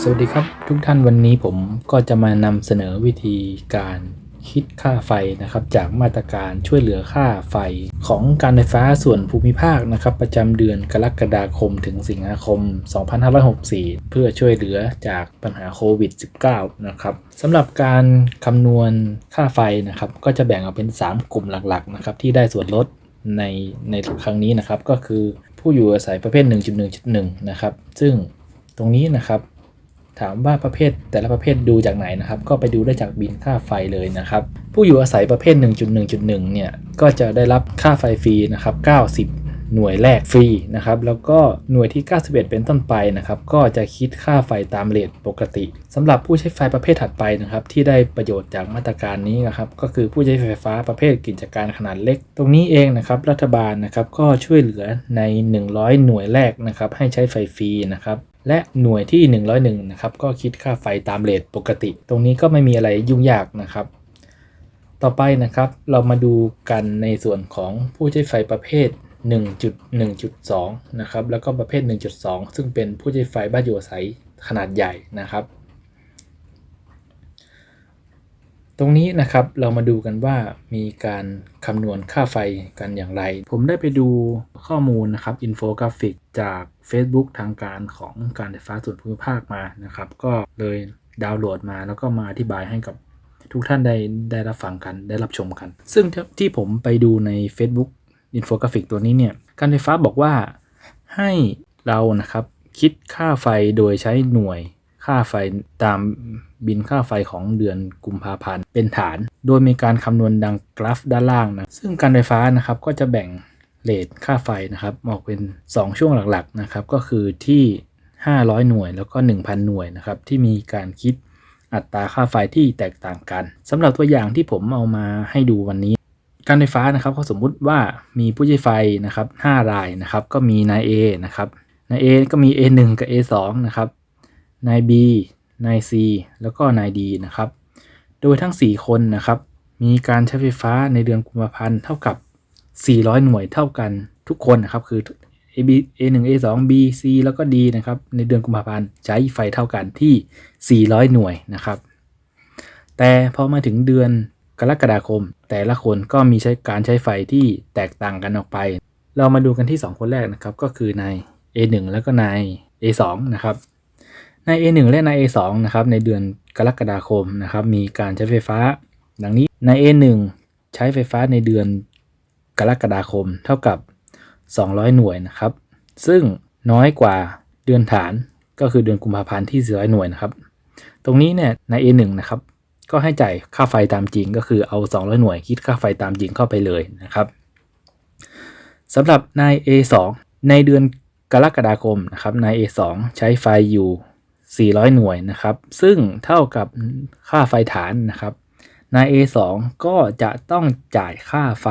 สวัสดีครับทุกท่านวันนี้ผมก็จะมานำเสนอวิธีการคิดค่าไฟนะครับจากมาตรการช่วยเหลือค่าไฟของการไฟฟ้าส่วนภูมิภาคนะครับประจำเดือนกรกฎาคมถึงสิงหาคม 2564 เพื่อช่วยเหลือจากปัญหาโควิด -19 นะครับสำหรับการคำนวณค่าไฟนะครับก็จะแบ่งออกเป็น 3 กลุ่มหลักๆนะครับที่ได้ส่วนลดในในครั้งนี้นะครับก็คือ ผู้อยู่อาศัยประเภท 1.1.1 นะครับ ซึ่งตรงนี้นะครับ ถามว่าประเภทแต่ละประเภทดูจากไหนนะครับ ก็ไปดูได้จากบินค่าไฟเลยนะครับ ผู้อยู่อาศัยประเภท 1.1.1 เนี่ย ก็จะได้รับค่าไฟฟรีนะครับ 90 หน่วยแรกฟรีนะครับแล้วก็หน่วยที่ 91 เป็นต้นไปนะครับก็จะคิดค่าไฟตามเรทปกติสำหรับผู้ใช้ไฟประเภทถัดไปนะครับที่ได้ประโยชน์จากมาตรการนี้นะครับก็คือผู้ใช้ไฟฟ้าประเภทกิจการขนาดเล็ก ตรงนี้เองนะครับรัฐบาลนะครับก็ช่วยเหลือใน 100 หน่วยแรกนะครับให้ใช้ไฟฟรีนะครับและหน่วยที่ 101นะครับก็คิดค่าไฟตามเรทปกติ ตรงนี้ก็ไม่มีอะไรยุ่งยากนะครับ ต่อไปนะครับเรามาดูกันในส่วนของผู้ใช้ไฟประเภท 1.1.2 นะครับ แล้วก็ประเภท 1.2 ซึ่งเป็นผู้ใช้ไฟบ้านอยู่อาศัยขนาดใหญ่นะครับ ตรงนี้นะครับเรามาดูกันว่ามีการคำนวณค่าไฟกันอย่างไร ผมได้ไปดูข้อมูลนะครับอินโฟกราฟิกจาก Facebook ทางการของการไฟฟ้าส่วนภูมิภาคมานะครับ ก็เลยดาวน์โหลดมาแล้วก็มาอธิบายให้กับทุกท่านได้ได้รับฟังกันได้รับชมกัน ซึ่งที่ผมไปดูใน Facebook อินโฟกราฟิกตัวนี้เนี่ยการไฟฟ้าบอกว่าให้เรานะครับคิดค่าไฟโดยใช้หน่วยค่าไฟตามบินค่าไฟของเดือนกุมภาพันธ์เป็นฐาน โดยมีการคำนวณดังกราฟด้านล่างนะซึ่งการไฟฟ้านะครับก็จะแบ่งเรทค่าไฟนะครับออกเป็น 2 ช่วงหลักๆนะครับก็คือที่ 500 หน่วยแล้วก็ 1,000 หน่วยนะครับที่มีการคิดอัตราค่าไฟที่แตกต่างกันสำหรับตัวอย่างที่ผมเอามาให้ดูวันนี้ การไฟฟ้านะครับเขาสมมุติว่ามีผู้ใช้ไฟนะครับ5รายนะครับก็มีนาย A นะครับนาย A ก็มี A1 กับ A2 นะครับนาย B นาย C แล้วก็นาย D นะครับ โดยทั้ง 4 คนนะครับ มีการใช้ไฟฟ้าในเดือนกุมภาพันธ์เท่ากับ 400 หน่วยเท่ากันทุกคนนะครับคือ A B A1 A2 B C แล้วก็ D นะครับในเดือนกุมภาพันธ์ใช้ไฟเท่ากันที่ 400 หน่วยนะครับ แต่พอมาถึงเดือน กรกฎาคม แต่ละคนก็มีใช้การใช้ไฟที่แตกต่างกันออกไป เรามาดูกันที่ 2 คนแรกนะครับก็คือนาย A1 แล้วก็นาย A2 นะครับใน A1 และใน A2 นะครับในเดือนกรกฎาคมนะครับมีการใช้ไฟฟ้า ดังนี้ใน A1 ใช้ไฟฟ้าในเดือนกรกฎาคมเท่ากับ 200 หน่วยนะครับ ซึ่งน้อยกว่าเดือนฐานก็คือเดือนกุมภาพันธ์ที่400หน่วยนะครับ ตรงนี้เนี่ยใน A1 นะครับ ก็ให้จ่ายค่าไฟตามจริง ก็คือเอา 200 หน่วยคิดค่าไฟตามจริงเข้าไปเลยนะครับสำหรับใน A2 ในเดือนกรกฎาคมนะครับใน A2 ใช้ไฟอยู่ 400 หน่วยนะครับ ซึ่งเท่ากับค่าไฟฐานนะครับใน A2 ก็จะต้องจ่ายค่าไฟ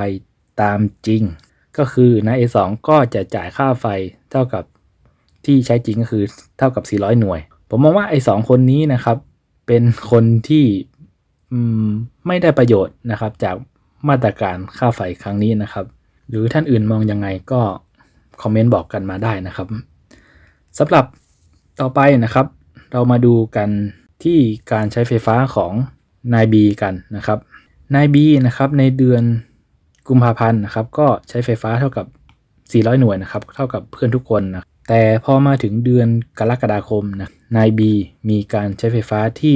ตามจริง ก็คือใน A2 ก็จะจ่ายค่าไฟเท่ากับที่ใช้จริงก็คือเท่ากับ 400 หน่วย ผมมองว่าไอ้สองคนนี้นะครับ เป็นคนที่ ไม่ได้ประโยชน์นะครับ จากมาตรการค่าไฟครั้งนี้นะครับ หรือท่านอื่นมองยังไงก็คอมเมนต์บอกกันมาได้นะครับสำหรับต่อไปนะครับ เรามาดูกันที่การใช้ไฟฟ้าของนายบีกันนะครับนายบีนะครับในเดือนกุมภาพันธ์นะครับ ก็ใช้ไฟฟ้าเท่ากับ 400 หน่วยนะครับ เท่ากับเพื่อนทุกคนนะแต่พอมาถึงเดือนกรกฎาคมนะนายบีมีการใช้ไฟฟ้าที่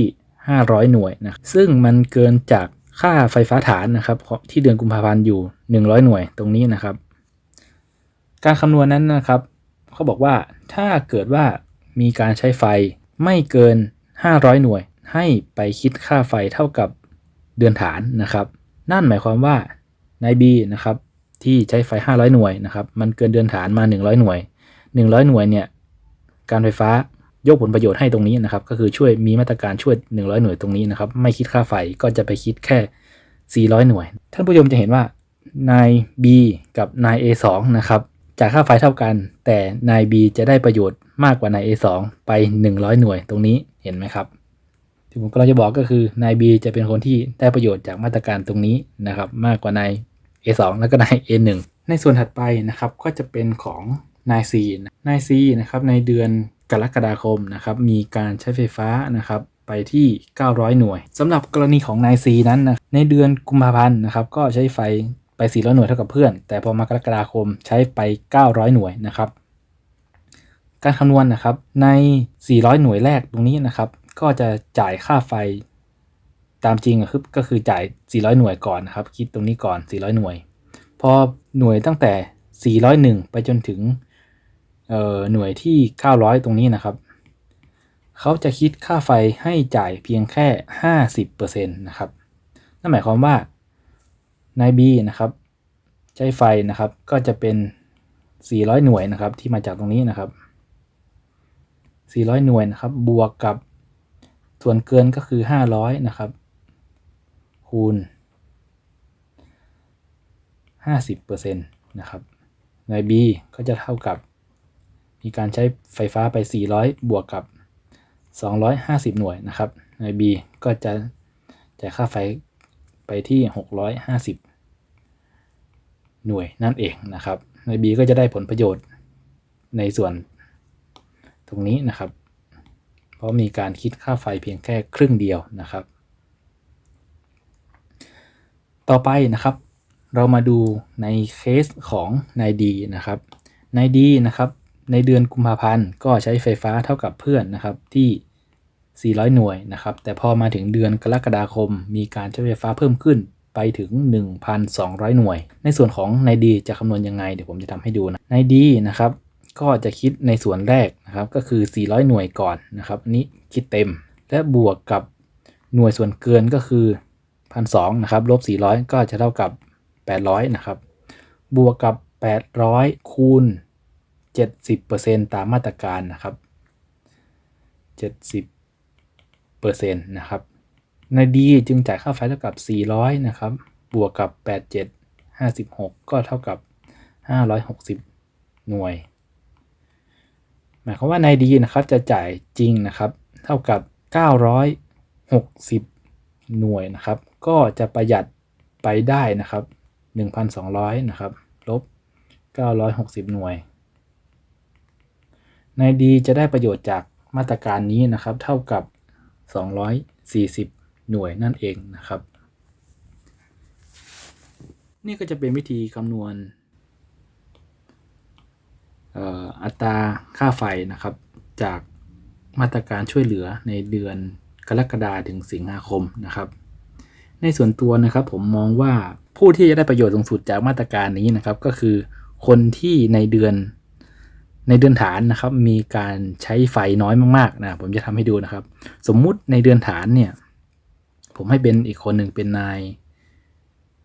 500 หน่วยนะซึ่งมันเกินจากค่าไฟฟ้าฐานนะครับที่เดือนกุมภาพันธ์อยู่ 100 หน่วยตรงนี้นะครับ การคำนวณนั้นนะครับเขาบอกว่าถ้าเกิดว่ามีการใช้ไฟไม่เกิน 500 หน่วย ให้ไปคิดค่าไฟเท่ากับเดือนฐานนะครับ นั่นหมายความว่าใน B นะครับที่ใช้ไฟ 500 หน่วยนะครับ มันเกินเดือนฐานมา 100 หน่วย 100 หน่วยเนี่ย การไฟฟ้า ยกผลประโยชน์ให้ตรงนี้นะครับ ก็คือช่วยมีมาตรการช่วย 100 หน่วยตรงนี้นะครับ ไม่คิดค่าไฟก็จะไปคิดแค่ 400 หน่วย ท่านผู้ชมจะเห็นว่านาย B กับนาย A2 นะครับจ่ายค่าไฟเท่ากัน แต่นาย B จะได้ประโยชน์มากกว่านาย A2 ไป 100 หน่วยตรงนี้เห็นไหมครับที่ผมกำลังจะบอกก็คือนาย B จะเป็นคนที่ได้ประโยชน์จากมาตรการตรงนี้นะครับ มากกว่านาย A2 แล้วก็นาย A1 ในส่วนถัดไปนะครับก็จะเป็นของนายซีนายซีนะครับในเดือน กรกฎาคมนะครับมีการใช้ไฟฟ้านะครับไปที่ 900 หน่วยสำหรับกรณีของนายซีนั้นนะในเดือนกุมภาพันธ์นะครับก็ใช้ไฟไป 400 หน่วยเท่ากับเพื่อน แต่พอมากรกฎาคมใช้ไป 900 หน่วยนะครับ การคำนวณนะครับใน 400 หน่วยแรกตรงนี้นะครับ ก็จะจ่ายค่าไฟตามจริงคือก็คือจ่าย 400 หน่วยก่อนนะครับ คิดตรงนี้ก่อน 400 หน่วย พอหน่วยตั้งแต่ 401 ไปจนถึง หน่วยที่ 900 ตรงนี้นะครับ เขาจะคิดค่าไฟให้จ่ายเพียงแค่ 50%นะครับ นั่นหมายความว่าใน B นะครับ ใช้ไฟนะครับก็จะเป็น 400 หน่วยนะครับที่มาจากตรงนี้นะครับ 400 หน่วยนะครับ บวกกับส่วนเกินก็คือ 500 นะครับ คูณ 50%นะครับใน B ก็จะเท่ากับ มีการใช้ไฟฟ้าไป 400 บวกกับ 250 หน่วยนะครับ ใน B ก็จะจ่ายค่าไฟไปที่ 650 หน่วยนั่นเองนะครับ ใน B ก็จะได้ผลประโยชน์ในส่วนตรงนี้นะครับ เพราะมีการคิดค่าไฟเพียงแค่ครึ่งเดียวนะครับ ต่อไปนะครับ เรามาดูในเคสของนายดีนะครับนายดีนะครับ ในเดือนกุมภาพันธ์ก็ใช้ไฟฟ้าเท่ากับเพื่อนนะครับที่ 400 หน่วยนะครับ แต่พอมาถึงเดือนกรกฎาคม มีการใช้ไฟฟ้าเพิ่มขึ้นไปถึง 1,200 หน่วย ในส่วนของในดีจะคำนวณยังไง เดี๋ยวผมจะทำให้ดูนะในดีนะครับ ก็จะคิดในส่วนแรกนะครับก็คือ 400 หน่วยก่อนนะครับอันนี้คิดเต็ม และบวกกับหน่วยส่วนเกินก็คือ1,200นะครับลบ 400 ก็จะเท่ากับ 800 นะครับ บวกกับ 800 คูณ 70%ตามมาตรการนะครับ 70เปอร์เซ็นต์นะครับ ในดีจึงจ่ายค่าไฟเท่ากับ 400 นะครับ บวกกับ 87 56 ก็เท่ากับ 560 หน่วย หมายความว่าในดีนะครับจะจ่ายจริงนะครับ เท่ากับ 960 หน่วยนะครับ ก็จะประหยัดไปได้นะครับ 1,200 นะครับ ลบ 960 หน่วย ในดีจะได้ประโยชน์จากมาตรการนี้นะครับ เท่ากับ 240 หน่วยนั่นเองนะครับ นี่ก็จะเป็นวิธีคำนวณอัตราค่าไฟนะครับ จากมาตรการช่วยเหลือในเดือนกรกฎาถึงสิงหาคมนะครับ ในส่วนตัวนะครับผมมองว่าผู้ที่จะได้ประโยชน์สูงสุดจากมาตรการนี้นะครับ ก็คือคนที่ในเดือน ในเดือนฐานนะครับมีการใช้ไฟน้อยมากๆนะผมจะทำให้ดูนะครับ สมมุติในเดือนฐานเนี่ยผมให้เป็นอีกคนหนึ่งเป็นนาย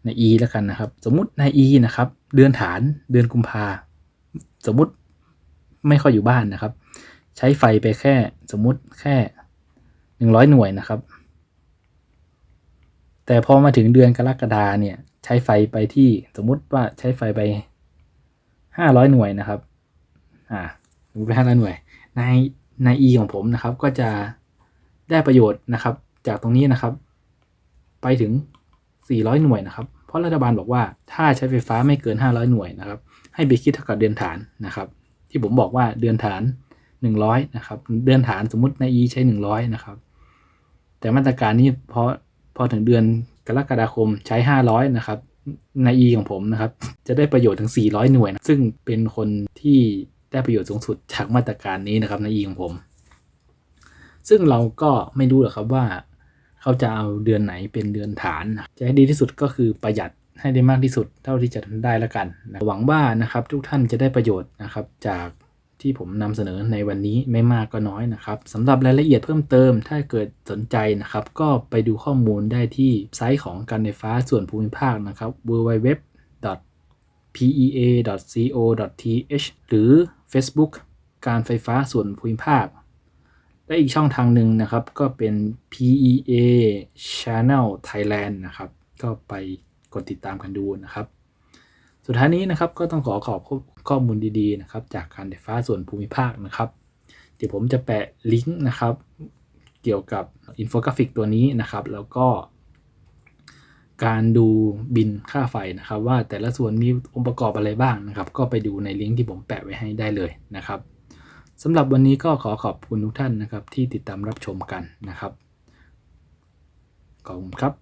นาย E แล้วกันนะครับ สมมุตินาย E นะครับ เดือนฐานเดือนกุมภาสมมุติไม่ค่อยอยู่บ้านนะครับ ใช้ไฟไปแค่สมมุติแค่หนึ่งร้อยหน่วยนะครับ แต่พอมาถึงเดือนกรกฎาเนี่ยใช้ไฟไปที่สมมุติว่าใช้ไฟไปห้าร้อยหน่วยนะครับ อ่าดูไปห้าร้อยหน่วย ในใน E ของผมนะครับ ก็จะได้ประโยชน์นะครับ จากตรงนี้นะครับ ไปถึง 400 หน่วยนะครับ เพราะรัฐบาลบอกว่าถ้าใช้ไฟฟ้าไม่เกิน 500 หน่วยนะครับ ให้ไปคิดเท่ากับเดือนฐานนะครับ ที่ผมบอกว่าเดือนฐาน 100 นะครับ เดือนฐานสมมติใน E ใช้ 100 นะครับ แต่มาตรการนี้พอพอถึงเดือนกรกฎาคมใช้ 500 นะครับใน E ของผมนะครับ จะได้ประโยชน์ถึง 400 หน่วยนะซึ่งเป็นคนที่ ได้ประโยชน์สูงสุดจากมาตรการนี้นะครับใน E ของผม ซึ่งเราก็ไม่รู้หรอกครับว่า เขาจะเอาเดือนไหนเป็นเดือนฐาน จะให้ดีที่สุดก็คือประหยัดให้ได้มากที่สุดเท่าที่จะทำได้แล้วกันนะหวังว่านะครับทุกท่านจะได้ประโยชน์นะครับจากที่ผมนำเสนอในวันนี้ไม่มากก็น้อยนะครับสำหรับรายละเอียดเพิ่มเติมถ้าเกิดสนใจนะครับ ก็ไปดูข้อมูลได้ที่ไซต์ของการไฟฟ้าส่วนภูมิภาคนะครับ www pea.co.th หรือ Facebook การไฟฟ้าส่วนภูมิภาค และอีกช่องทางหนึ่งนะครับ ก็เป็น PEA Channel Thailand นะครับ ก็ไปกดติดตามกันดูนะครับ สุดท้ายนี้นะครับก็ต้องขอขอบข้อมูลดีๆนะครับ จากการไฟฟ้าส่วนภูมิภาคนะครับ เดี๋ยวผมจะแปะลิงก์นะครับ เกี่ยวกับอินโฟกราฟิกตัวนี้นะครับ แล้วก็ การดูบินค่าไฟนะครับ ว่าแต่ละส่วนมีองค์ประกอบอะไรบ้างนะครับ ก็ไปดูในลิงก์ที่ผมแปะไว้ให้ได้เลยนะครับสำหรับวันนี้ก็ขอขอบคุณทุกท่านนะครับ ที่ติดตามรับชมกันนะครับขอบคุณครับ